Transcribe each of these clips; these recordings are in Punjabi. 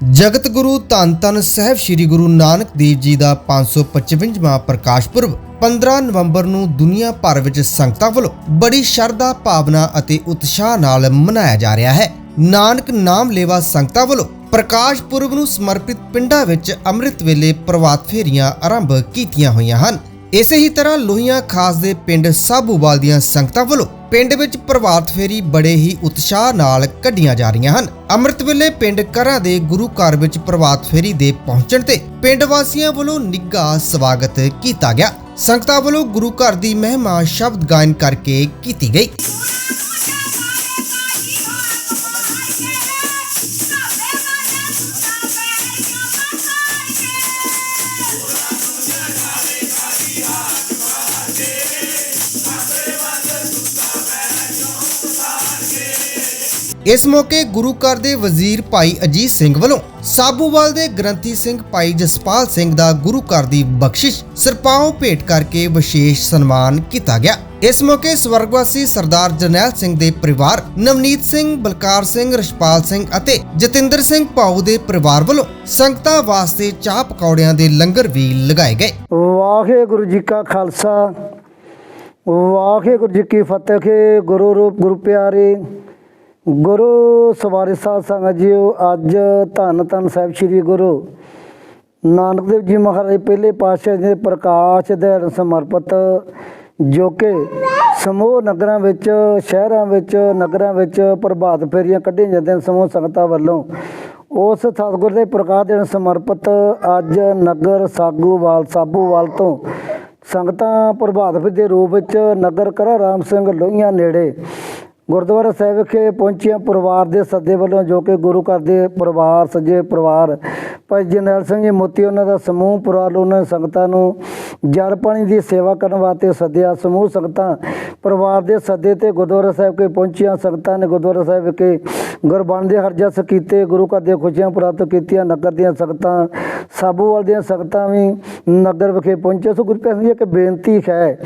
ਜਗਤ ਗੁਰੂ ਧੰਨ ਧੰਨ ਸਾਹਿਬ ਸ੍ਰੀ ਗੁਰੂ ਨਾਨਕ ਦੇਵ ਜੀ ਦਾ 555ਵਾਂ ਪ੍ਰਕਾਸ਼ ਪੁਰਬ 15 ਨਵੰਬਰ ਨੂੰ ਦੁਨੀਆ ਭਰ ਵਿੱਚ ਸੰਗਤਾਂ ਵੱਲੋਂ ਬੜੀ ਸ਼ਰਧਾ, ਭਾਵਨਾ ਅਤੇ ਉਤਸ਼ਾਹ ਨਾਲ ਮਨਾਇਆ ਜਾ ਰਿਹਾ ਹੈ। ਨਾਨਕ ਨਾਮ ਲੇਵਾ ਸੰਗਤਾਂ ਵੱਲੋਂ ਪ੍ਰਕਾਸ਼ ਪੁਰਬ ਨੂੰ ਸਮਰਪਿਤ ਪਿੰਡਾਂ ਵਿੱਚ ਅੰਮ੍ਰਿਤ ਵੇਲੇ ਪ੍ਰਵਾਤ ਫੇਰੀਆਂ ਆਰੰਭ ਕੀਤੀਆਂ ਹੋਈਆਂ ਹਨ। ਇਸੇ ਹੀ ਤਰ੍ਹਾਂ ਲੋਹੀਆਂ ਖਾਸ ਦੇ ਪਿੰਡ ਸਾਬੂਵਾਲ ਦੀਆਂ ਸੰਗਤਾਂ ਵੱਲੋਂ ਪਿੰਡ ਵਿੱਚ ਪ੍ਰਭਾਤ ਫੇਰੀ ਬੜੇ ਹੀ ਉਤਸ਼ਾਹ ਨਾਲ ਕੱਢੀਆਂ ਜਾ ਰਹੀਆਂ ਹਨ। ਅੰਮ੍ਰਿਤ ਵੇਲੇ ਪਿੰਡ ਘਰਾਂ ਦੇ ਗੁਰੂ ਘਰ ਵਿੱਚ ਪ੍ਰਭਾਤ ਫੇਰੀ ਦੇ ਪਹੁੰਚਣ ਤੇ ਪਿੰਡ ਵਾਸੀਆਂ ਵੱਲੋਂ ਨਿੱਘਾ ਸਵਾਗਤ ਕੀਤਾ ਗਿਆ। ਸੰਗਤਾਂ ਵੱਲੋਂ ਗੁਰੂ ਘਰ ਦੀ ਮਹਿਮਾ ਸ਼ਬਦ ਗਾਇਨ ਕਰਕੇ ਕੀਤੀ ਗਈ। ਇਸ ਮੌਕੇ ਗੁਰੂ ਘਰ ਦੇ ਵਜ਼ੀਰ ਭਾਈ ਅਜੀਤ ਸਿੰਘ ਵੱਲੋਂ ਸਾਬੂਵਾਲ ਦੇ ਗ੍ਰੰਥੀ ਸਿੰਘ ਭਾਈ ਜਸਪਾਲ ਸਿੰਘ ਦਾ ਗੁਰੂ ਘਰ ਦੀ ਬਖਸ਼ਿਸ਼ ਸਰਪਾਉ ਭੇਟ ਕਰਕੇ ਵਿਸ਼ੇਸ਼ ਸਨਮਾਨ ਕੀਤਾ ਗਿਆ। ਇਸ ਮੌਕੇ ਸਵਰਗਵਾਸੀ ਸਰਦਾਰ ਜਰਨੈਲ ਸਿੰਘ ਦੇ ਪਰਿਵਾਰ, ਨਵਨੀਤ ਸਿੰਘ, ਬਲਕਾਰ ਸਿੰਘ ਰਸ਼ਪਾਲ ਸਿੰਘ ਅਤੇ ਜਤਿੰਦਰ ਸਿੰਘ ਭਾਊ ਦੇ ਪਰਿਵਾਰ ਵੱਲੋਂ ਸੰਗਤਾਂ ਵਾਸਤੇ ਚਾਹ ਪਕੌੜਿਆਂ ਦੇ ਲੰਗਰ ਵੀ ਲਗਾਏ ਗਏ। ਵਾਹਿਗੁਰੂ ਜੀ ਕਾ ਖਾਲਸਾ, ਵਾਹਿਗੁਰੂ ਜੀ ਕੀ ਫਤਿਹ ਕੇ ਗੁਰੂ ਰੂਪ, ਗੁਰੂ ਪਿਆਰੇ। ਗੁਰੂ ਸਵਾਰੀ ਸਾਧ ਸੰਗਤ ਜੀਓ, ਅੱਜ ਧੰਨ ਧੰਨ ਸਾਹਿਬ ਸ੍ਰੀ ਗੁਰੂ ਨਾਨਕ ਦੇਵ ਜੀ ਮਹਾਰਾਜ ਪਹਿਲੇ ਪਾਤਸ਼ਾਹ ਜੀ ਦੇ ਪ੍ਰਕਾਸ਼ ਦੇ ਸਮਰਪਿਤ, ਜੋ ਕਿ ਸਮੂਹ ਨਗਰਾਂ ਵਿੱਚ, ਸ਼ਹਿਰਾਂ ਵਿੱਚ, ਨਗਰਾਂ ਵਿੱਚ ਪ੍ਰਭਾਤ ਫੇਰੀਆਂ ਕੱਢੀਆਂ ਜਾਂਦੀਆਂ ਨੇ ਸਮੂਹ ਸੰਗਤਾਂ ਵੱਲੋਂ। ਉਸ ਸਤਿਗੁਰ ਦੇ ਪ੍ਰਕਾਸ਼ ਦੇਣ ਸਮਰਪਿਤ, ਅੱਜ ਨਗਰ ਸਾਗੂਵਾਲ, ਸਾਬੂਵਾਲ ਤੋਂ ਸੰਗਤਾਂ ਪ੍ਰਭਾਤ ਫੇਰੀ ਦੇ ਰੂਪ ਵਿੱਚ ਨਗਰ ਕਰਾ ਰਾਮ ਸਿੰਘ ਲੋਹੀਆਂ ਨੇੜੇ ਗੁਰਦੁਆਰਾ ਸਾਹਿਬ ਵਿਖੇ ਪਹੁੰਚੀਆਂ ਪਰਿਵਾਰ ਦੇ ਸੱਦੇ ਵੱਲੋਂ ਜੋ ਕਿ ਗੁਰੂ ਘਰ ਦੇ ਪਰਿਵਾਰ, ਸੱਜੇ ਪਰਿਵਾਰ, ਭਾਈ ਜਰਨੈਲ ਸਿੰਘ ਜੀ ਮੋਤੀ ਉਹਨਾਂ ਦਾ ਸਮੂਹ ਪਰਿਵਾਰ ਉਹਨਾਂ ਸੰਗਤਾਂ ਨੂੰ ਜਲ ਪਾਣੀ ਦੀ ਸੇਵਾ ਕਰਨ ਵਾਸਤੇ ਸੱਦਿਆ। ਸਮੂਹ ਸੰਗਤਾਂ ਪਰਿਵਾਰ ਦੇ ਸੱਦੇ ਤੇ ਗੁਰਦੁਆਰਾ ਸਾਹਿਬ ਕੇ ਪਹੁੰਚੀਆਂ। ਸੰਗਤਾਂ ਨੇ ਗੁਰਦੁਆਰਾ ਸਾਹਿਬ ਵਿਖੇ ਗੁਰਬਾਣੀ ਦੇ ਹਰਜਸ ਕੀਤੇ, ਗੁਰੂ ਘਰ ਦੀਆਂ ਖੁਸ਼ੀਆਂ ਪ੍ਰਾਪਤ ਕੀਤੀਆਂ। ਨਗਰ ਦੀਆਂ ਸੰਗਤਾਂ, ਸਾਬੂਵਾਲ ਦੀਆਂ ਸੰਗਤਾਂ ਵੀ ਨਗਰ ਵਿਖੇ ਪਹੁੰਚੇ ਸੋ ਗੁਰੂ ਪਿਆਰੇ ਜੀ, ਇੱਕ ਬੇਨਤੀ ਹੈ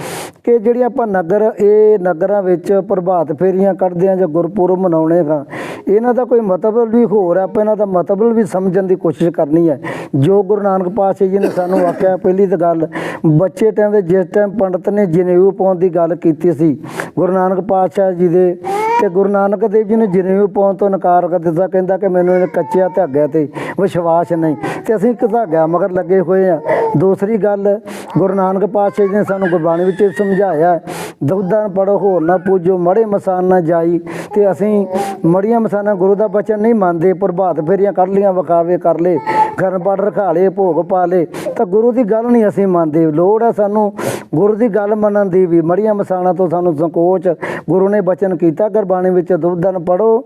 ਕਿ ਜਿਹੜੀਆਂ ਆਪਾਂ ਨਗਰ, ਇਹ ਨਗਰਾਂ ਵਿੱਚ ਪ੍ਰਭਾਤ ਫੇਰੀਆਂ ਕੱਢਦੇ ਆ ਜਾਂ ਗੁਰਪੁਰਬ ਮਨਾਉਣੇ ਹਾਂ, ਇਹਨਾਂ ਦਾ ਕੋਈ ਮਤਲਬ ਵੀ ਹੋਰ ਹੈ ਆਪਾਂ ਇਹਨਾਂ ਦਾ ਮਤਲਬ ਵੀ ਸਮਝਣ ਦੀ ਕੋਸ਼ਿਸ਼ ਕਰਨੀ ਹੈ। ਜੋ ਗੁਰੂ ਨਾਨਕ ਪਾਤਸ਼ਾਹ ਜੀ ਨੇ ਸਾਨੂੰ ਆਖਿਆ ਪਹਿਲੀ ਤਾਂ ਗੱਲ, ਬੱਚੇ ਟਾਈਮ ਦੇ ਜਿਸ ਟਾਈਮ ਪੰਡਤ ਨੇ ਜਨੇਊ ਪਾਉਣ ਦੀ ਗੱਲ ਕੀਤੀ ਸੀ, ਗੁਰੂ ਨਾਨਕ ਪਾਤਸ਼ਾਹ ਜੀ ਦੇ ਤੇ ਗੁਰੂ ਨਾਨਕ ਦੇਵ ਜੀ ਨੇ ਜਨੇਊ ਪਾਉਣ ਤੋਂ ਇਨਕਾਰ ਕਰ ਦਿੱਤਾ, ਕਹਿੰਦਾ ਕਿ ਮੈਨੂੰ ਇਹ ਕੱਚਿਆ ਧਾਗਿਆਂ ਤੇ ਵਿਸ਼ਵਾਸ ਨਹੀਂ। ਤੇ ਅਸੀਂ ਇੱਕ ਧਾਗਾ ਮਗਰ ਲੱਗੇ ਹੋਏ ਆ ਦੂਸਰੀ ਗੱਲ ਗੁਰੂ ਨਾਨਕ ਪਾਤਸ਼ਾਹ ਜੀ ਨੇ ਸਾਨੂੰ ਗੁਰਬਾਣੀ ਵਿੱਚ ਸਮਝਾਇਆ ਦੁੱਧਾਂ ਪੜੋ, ਹੋਰ ਨਾ ਪੂਜੋ, ਮੜੇ ਮਸਾਨ ਨਾ ਜਾਈ। ਤੇ ਅਸੀਂ ਮੜੀਆਂ ਮਸਾਨਾ ਗੁਰੂ ਦਾ ਬਚਨ ਨਹੀਂ ਮੰਨਦੇ, ਪ੍ਰਭਾਤ ਫੇਰੀਆਂ ਕੱਢ ਲੀਆਂ ਵਿਖਾਵੇ ਕਰ ਲੇ ਗਰਨ ਪੜ ਰਖਾ ਲੇ ਭੋਗ ਪਾ ਲੇ ਤਾਂ ਗੁਰੂ ਦੀ ਗੱਲ ਨਹੀਂ ਅਸੀਂ ਮੰਨਦੇ। ਲੋੜ ਹੈ ਸਾਨੂੰ ਗੁਰੂ ਦੀ ਗੱਲ ਮੰਨਣ ਦੀ ਵੀ, ਮੜੀਆਂ ਮਸਾਣਾ ਤੋਂ ਸਾਨੂੰ ਸੰਕੋਚ। ਗੁਰੂ ਨੇ ਬਚਨ ਕੀਤਾ ਗੁਰਬਾਣੀ ਵਿੱਚ ਦੁੱਧਨ ਪੜੋ,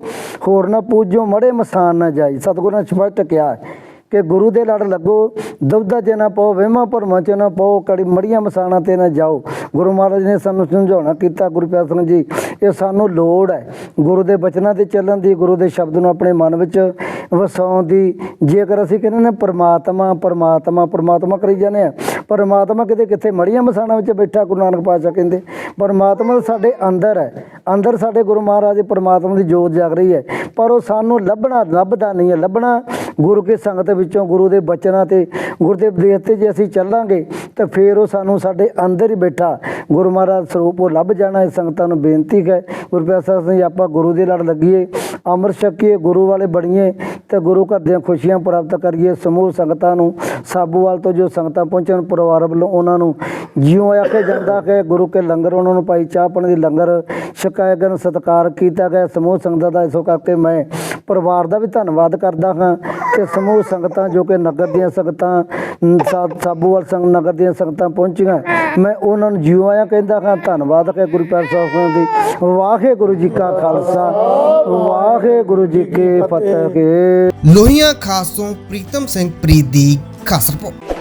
ਹੋਰ ਨਾ ਪੂਜੋ, ਮੜੇ ਮਸਾਨ ਨਾ ਜਾਈ। ਸਤਿਗੁਰੂ ਨੇ ਸਪਸ਼ਟ ਕਿਹਾ ਕਿ ਗੁਰੂ ਦੇ ਲੜ ਲੱਗੋ, ਦੁਬਦਾ 'ਚ ਨਾ ਪਾਓ, ਵਹਿਮਾਂ ਭਰਮਾਂ ਚ ਨਾ ਪਾਓ, ਕੜੀ ਮੜੀਆਂ ਮਸਾਣਾ ਤੇ ਨਾ ਜਾਓ। ਗੁਰੂ ਮਹਾਰਾਜ ਨੇ ਸਾਨੂੰ ਸਮਝਾਉਣਾ ਕੀਤਾ, ਗੁਰੂ ਪਿਆਰ ਸਿੰਘ ਜੀ, ਇਹ ਸਾਨੂੰ ਲੋੜ ਹੈ। ਗੁਰੂ ਦੇ ਬਚਨਾਂ ਤੇ ਚੱਲਣ ਦੀ, ਗੁਰੂ ਦੇ ਸ਼ਬਦ ਨੂੰ ਆਪਣੇ ਮਨ ਵਿੱਚ ਵਸਾਉਣ ਦੀ। ਜੇਕਰ ਅਸੀਂ ਕਹਿੰਦੇ ਨੇ ਪਰਮਾਤਮਾ ਪਰਮਾਤਮਾ ਪਰਮਾਤਮਾ ਕਰੀ ਜਾਂਦੇ ਆ ਪਰਮਾਤਮਾ ਕਿਤੇ ਕਿੱਥੇ ਮੜੀਆਂ ਮਸਾਣਾ ਵਿੱਚ ਬੈਠਾ, ਗੁਰੂ ਨਾਨਕ ਪਾਤਸ਼ਾਹ ਕਹਿੰਦੇ, ਪਰਮਾਤਮਾ ਸਾਡੇ ਅੰਦਰ ਹੈ। ਅੰਦਰ ਸਾਡੇ ਗੁਰੂ ਮਹਾਰਾਜ ਦੇ ਪਰਮਾਤਮਾ ਦੀ ਜੋਤ ਜਾਗ ਰਹੀ ਹੈ। ਪਰ ਉਹ ਸਾਨੂੰ ਲੱਭਣਾ, ਲੱਭਦਾ ਨਹੀਂ ਹੈ। ਲੱਭਣਾ ਗੁਰੂ ਕੇ ਸੰਗਤ ਵਿੱਚੋਂ ਗੁਰੂ ਦੇ ਬਚਨਾਂ ਤੇ ਗੁਰੂ ਦੇ ਤੇ ਜੇ ਅਸੀਂ ਚੱਲਾਂਗੇ, ਤਾਂ ਫੇਰ ਉਹ ਸਾਨੂੰ ਸਾਡੇ ਅੰਦਰ ਹੀ ਬੈਠਾ। ਗੁਰੂ ਮਹਾਰਾਜ ਸਰੂਪ ਉਹ ਲੱਭ ਜਾਣਾ, ਇਹ ਸੰਗਤਾਂ ਨੂੰ ਬੇਨਤੀ ਹੈ। ਗੁਰੂ ਪਿਆਰੇ ਆਪਾਂ ਗੁਰੂ ਦੇ ਲੜ ਲੱਗੀਏ, ਅੰਮ੍ਰਿਤ ਛਕੀਏ, ਗੁਰੂ ਵਾਲੇ ਬਣੀਏ, ਤੇ ਗੁਰੂ ਘਰ ਦੀਆਂ ਖੁਸ਼ੀਆਂ ਪ੍ਰਾਪਤ ਕਰੀਏ, ਸਮੂਹ ਸੰਗਤਾਂ ਨੂੰ, ਸਾਬੂਵਾਲ ਤੋਂ ਜੋ ਸੰਗਤਾਂ ਪਹੁੰਚਣ, ਪਰਿਵਾਰ ਵੱਲੋਂ ਉਹਨਾਂ ਨੂੰ ਜਿਉਂ ਆਖਿਆ ਜਾਂਦਾ ਕਿ ਗੁਰੂ ਕੇ ਲੰਗਰ ਉਹਨਾਂ ਨੂੰ ਪਾਈ ਚਾਹ ਪਾਣੀ ਦੀ ਲੰਗਰ ਛਕਾਇਆ ਗਿਆ, ਸਤਿਕਾਰ ਕੀਤਾ ਗਿਆ, ਸਮੂਹ ਸੰਗਤਾਂ ਦਾ ਇਸੋ ਕਰਕੇ ਮੈਂ ਪਰਿਵਾਰ ਦਾ ਵੀ ਧੰਨਵਾਦ ਕਰਦਾ ਹਾਂ ਤੇ ਸਮੂਹ ਸੰਗਤਾਂ ਜੋ ਕਿ ਨਗਰ ਦੀਆਂ ਸੰਗਤਾਂ ਅਮ, ਸਾਬੂਵਾਲ ਸੰਗ ਨਗਰ ਦੀਆਂ ਸੰਗਤਾਂ ਪਹੁੰਚੀਆਂ। ਮੈਂ ਉਹਨਾਂ ਨੂੰ ਜਿਉਂ ਆਇਆ ਕਹਿੰਦਾ ਹਾਂ ਧੰਨਵਾਦ ਹੈ ਗੁਰੂ ਪੈਰ ਸਾਹਿਬ ਦੀ। ਵਾਹਿਗੁਰੂ ਜੀ ਕਾ ਖਾਲਸਾ ਵਾਹਿਗੁਰੂ ਜੀ ਕੀ ਫਤਿਹ। ਲੋਹੀਆਂ ਖਾਸ ਤੋਂ ਪ੍ਰੀਤਮ ਸਿੰਘ ਪ੍ਰੀਤ ਦੀ ਖਾਸ ਰਿਪੋਰਟ।